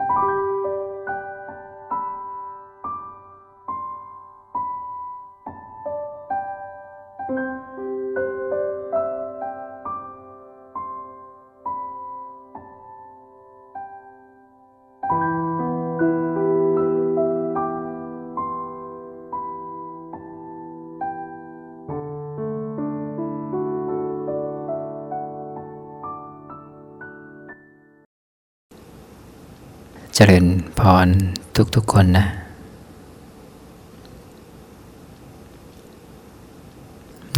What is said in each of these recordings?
เจริญพรทุกๆคนนะ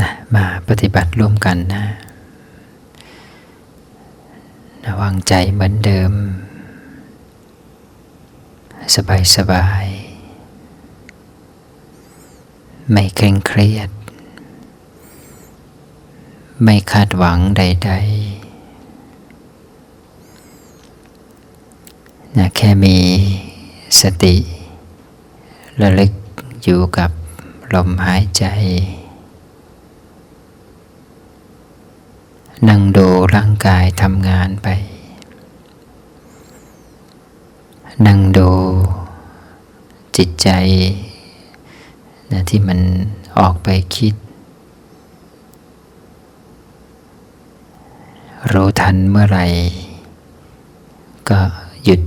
นะ มาปฏิบัติร่วมกันนะนะวางใจเหมือนเดิม สบายสบายๆไม่เคร่งเครียด ไม่คาดหวังใด ๆ นะแค่มีสติระลึกอยู่กับลมหายใจ นั่งดูร่างกายทำงานไป นั่งดูจิตใจนะที่มันออกไปคิด รู้ทันเมื่อไหร่ ก็หยุด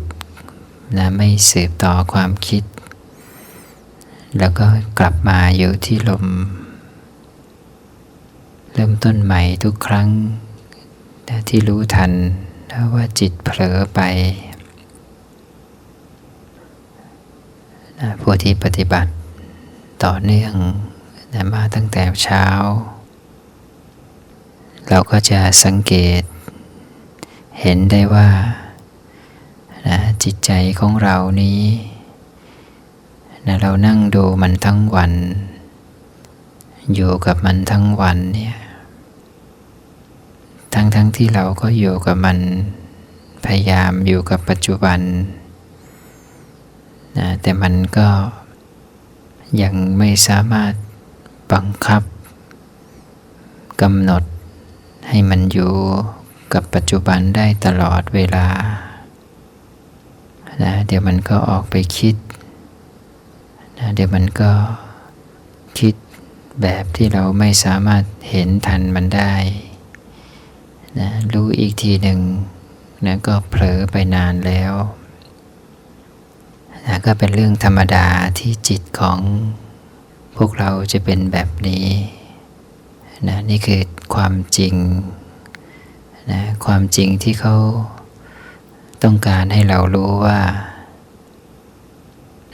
นะไม่สืบต่อความคิด แล้วก็กลับมาอยู่ที่ลม เริ่มต้นใหม่ทุกครั้งนะที่รู้ทันนะว่าจิตเผลอไปนะผู้ที่ปฏิบัติต่อเนื่องนะมาตั้งแต่เช้า เราก็จะสังเกต เห็นได้ว่า จิตใจของเรานี้นะเรานั่งดูมันทั้งวัน อยู่กับมันทั้งวันเนี่ยทั้งทั้งที่เราก็อยู่กับมัน พยายามอยู่กับปัจจุบันนะแต่มันก็ยังไม่สามารถบังคับกำหนดให้มันอยู่กับปัจจุบันได้ตลอดเวลา นะเดี๋ยวมันก็ออกไปคิดนะเดี๋ยวมันก็คิดแบบที่เราไม่สามารถเห็นทันมันได้นะรู้อีกทีหนึ่งนะก็เผลอไปนานแล้วนะก็เป็นเรื่องธรรมดาที่จิตของพวกเราจะเป็นแบบนี้นะนี่คือความจริงนะความจริงที่เขา ต้องการให้เรารู้ว่า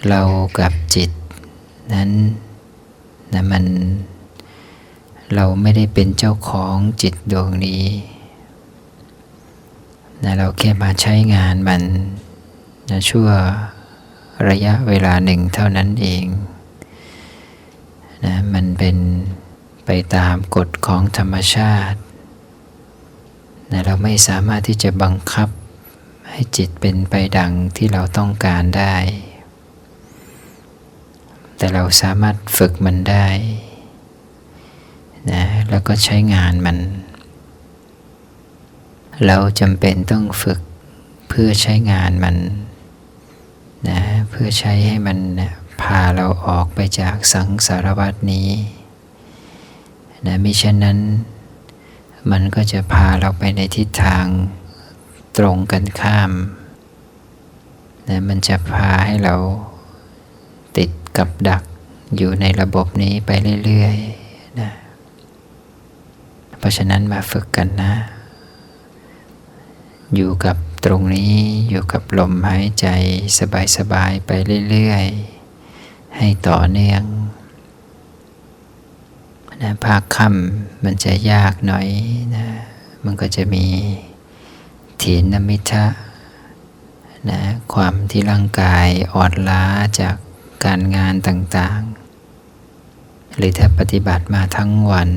เรากับจิต นั้นนะมัน เราไม่ได้เป็นเจ้าของจิตดวงนี้นะเราแค่มาใช้งานมันนะชั่วระยะเวลาหนึ่งเท่านั้นเองนะมันเป็นไปตามกฎของธรรมชาตินะเราไม่สามารถที่จะบังคับ ให้จิตเป็นไปดังที่เราต้องการได้ แต่เราสามารถฝึกมันได้นะแล้วก็ใช้งานมัน เราจำเป็นต้องฝึกเพื่อใช้งานมันนะเพื่อใช้ให้มันนะพาเราออกไปจากสังสารวัฏนี้นะมิฉะนั้นมันก็จะพาเราไปในทิศทาง ตรงกันข้ามนะมันจะพาให้เราติดกับดักอยู่ในระบบนี้ไปเรื่อยๆนะเพราะฉะนั้นมาฝึกกันนะ อยู่กับตรงนี้อยู่กับลมหายใจสบายๆไปเรื่อยๆ ให้ต่อเนื่องนะภาคค่ำมันจะยากหน่อยนะ มันก็จะมี ถีนมิทะนะความที่ร่างกายอ่อนล้าจากการงานต่างๆ หรือถ้าปฏิบัติมาทั้งวัน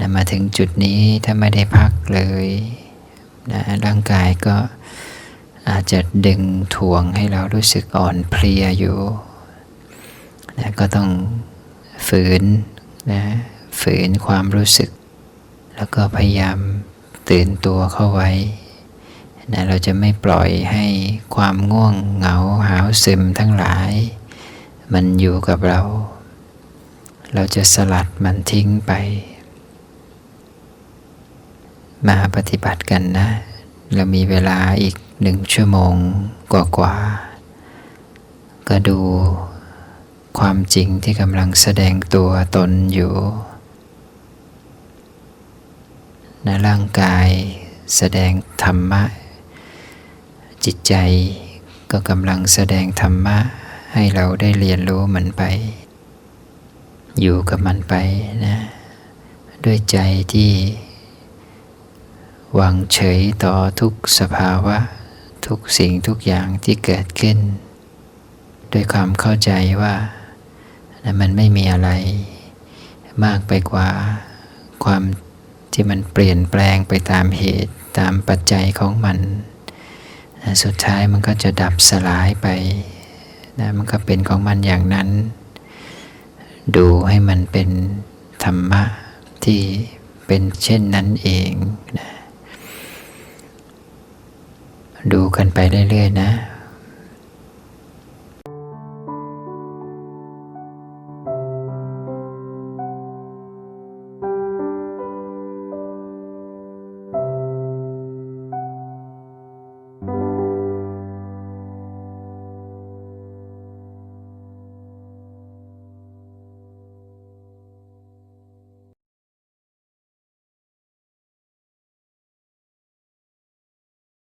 นะมาถึงจุดนี้ถ้าไม่ได้พักเลยนะร่างกายก็อาจจะดึงถ่วงให้เรารู้สึกอ่อนเพลียอยู่นะก็ต้องฝืนนะฝืนความรู้สึก แล้วก็พยายาม ตื่นตัวเข้าไว้นะเราจะไม่ปล่อยให้ความง่วงเหงาหาวซึมทั้งหลาย มันอยู่กับเรา เราจะสลัดมันทิ้งไป มาปฏิบัติกันนะ เรามีเวลาอีกหนึ่งชั่วโมงกว่าๆก็ดูความจริงที่กำลังแสดงตัวตนอยู่ นะร่างกายแสดงธรรมะ จิตใจก็กำลังแสดงธรรมะ ให้เราได้เรียนรู้มันไป อยู่กับมันไปนะ ด้วยใจที่วางเฉยต่อทุกสภาวะ ทุกสิ่งทุกอย่างที่เกิดขึ้น ด้วยความเข้าใจว่านะมันไม่มีอะไร มากไปกว่าความ ที่มันเปลี่ยนแปลงไปตามเหตุตามปัจจัยของมันนะสุดท้ายมันก็จะดับสลายไปนะมันก็เป็นของมันอย่างนั้น ดูให้มันเป็นธรรมะที่เป็นเช่นนั้นเองนะดูกันไปเรื่อยๆนะ